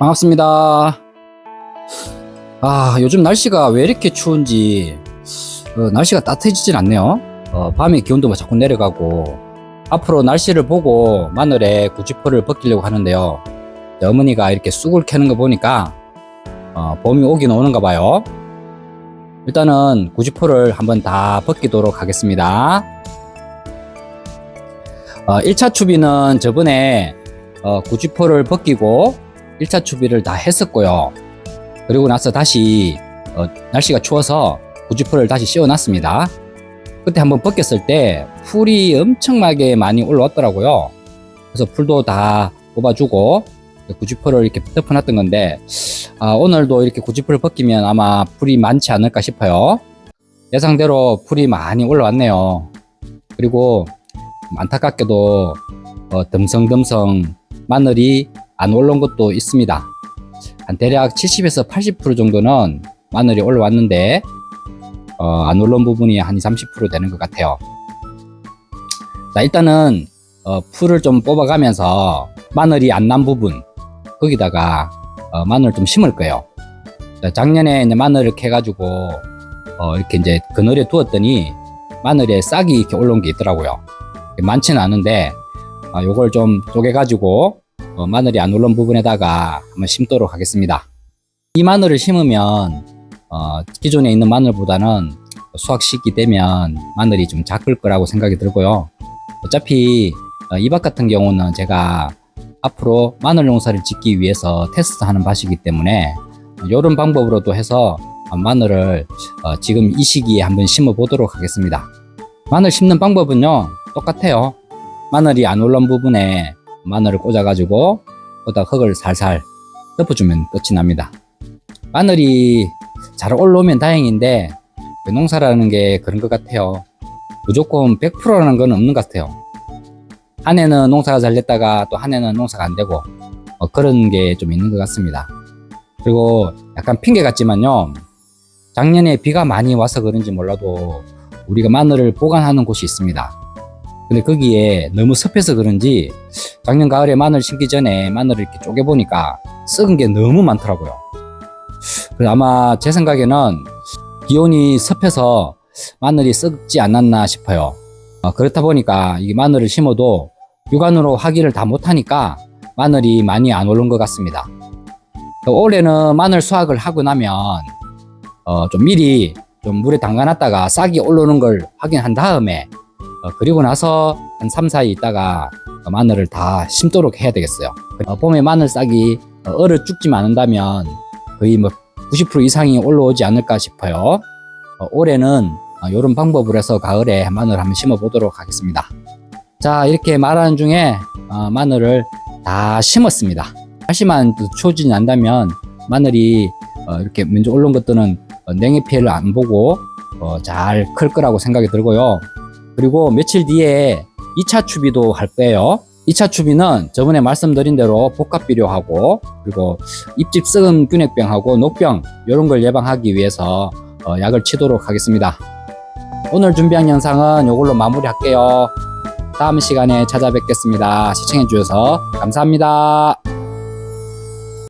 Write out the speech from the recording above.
반갑습니다. 아, 요즘 날씨가 왜 이렇게 추운지, 어, 날씨가 따뜻해지진 않네요. 어, 밤에 기온도 막 자꾸 내려가고, 앞으로 날씨를 보고 마늘에 구지포를 벗기려고 하는데요. 어머니가 이렇게 쑥을 캐는 거 보니까, 어, 봄이 오긴 오는가 봐요. 일단은 구지포를 한번 다 벗기도록 하겠습니다. 어, 1차 추비는 저번에 어, 구지포를 벗기고 1차 추비를 다 했었고요. 그리고 나서 다시 어, 날씨가 추워서 구지포를 다시 씌워놨습니다. 그때 한번 벗겼을 때 풀이 엄청나게 많이 올라왔더라고요. 그래서 풀도 다 뽑아주고 구지포를 이렇게 덮어놨던 건데 아, 오늘도 이렇게 구지포를 벗기면 아마 풀이 많지 않을까 싶어요. 예상대로 풀이 많이 올라왔네요. 그리고 안타깝게도 어, 듬성듬성 마늘이 안 올라온 것도 있습니다. 한 대략 70에서 80% 정도는 마늘이 올라왔는데 어, 안 올라온 부분이 한 20, 30% 되는 것 같아요. 자 일단은 어, 풀을 좀 뽑아가면서 마늘이 안 난 부분 거기다가 어, 마늘을 좀 심을 거예요. 자, 작년에 이제 마늘을 캐가지고 어, 이렇게 이제 그늘에 두었더니 마늘에 싹이 이렇게 올라온 게 있더라고요. 많지는 않은데 아, 요걸 좀 쪼개가지고 어, 마늘이 안 올라온 부분에다가 한번 심도록 하겠습니다. 이 마늘을 심으면 어, 기존에 있는 마늘보다는 수확 시기 되면 마늘이 좀 작을 거라고 생각이 들고요. 어차피 어, 이밭 같은 경우는 제가 앞으로 마늘 농사를 짓기 위해서 테스트하는 밭이기 때문에 이런 방법으로도 해서 어, 마늘을 어, 지금 이 시기에 한번 심어 보도록 하겠습니다. 마늘 심는 방법은요 똑같아요. 마늘이 안 올라온 부분에 마늘을 꽂아가지고 거기다 흙을 살살 덮어주면 끝이 납니다. 마늘이 잘 올라오면 다행인데 그 농사라는 게 그런 것 같아요. 무조건 100%라는 건 없는 것 같아요. 한 해는 농사가 잘 됐다가 또 한 해는 농사가 안 되고 어, 그런 게 좀 있는 것 같습니다. 그리고 약간 핑계 같지만요. 작년에 비가 많이 와서 그런지 몰라도 우리가 마늘을 보관하는 곳이 있습니다. 근데 거기에 너무 습해서 그런지 작년 가을에 마늘 심기 전에 마늘을 이렇게 쪼개보니까 썩은 게 너무 많더라고요. 아마 제 생각에는 기온이 습해서 마늘이 썩지 않았나 싶어요. 어, 그렇다 보니까 이 마늘을 심어도 육안으로 확인을 다 못하니까 마늘이 많이 안 오른 것 같습니다. 올해는 마늘 수확을 하고 나면 어, 좀 미리 좀 물에 담가놨다가 싹이 올라오는 걸 확인한 다음에 어, 그리고 나서 한 3, 4일 있다가 마늘을 다 심도록 해야 되겠어요. 어, 봄에 마늘 싹이 어, 얼어 죽지만 않는다면 거의 뭐 90% 이상이 올라오지 않을까 싶어요. 어, 올해는 이런 방법으로 해서 가을에 마늘 한번 심어 보도록 하겠습니다. 자, 이렇게 말하는 중에 어, 마늘을 다 심었습니다. 또 추워지지 않다면 마늘이 어, 이렇게 먼저 올라온 것들은 어, 냉해 피해를 안 보고 어, 잘 클 거라고 생각이 들고요. 그리고 며칠 뒤에 2차 추비도 할 거예요. 2차 추비는 저번에 말씀드린 대로 복합 비료하고 그리고 잎집 썩은 균핵병하고 녹병 이런 걸 예방하기 위해서 어, 약을 치도록 하겠습니다. 오늘 준비한 영상은 이걸로 마무리할게요. 다음 시간에 찾아뵙겠습니다. 시청해주셔서 감사합니다.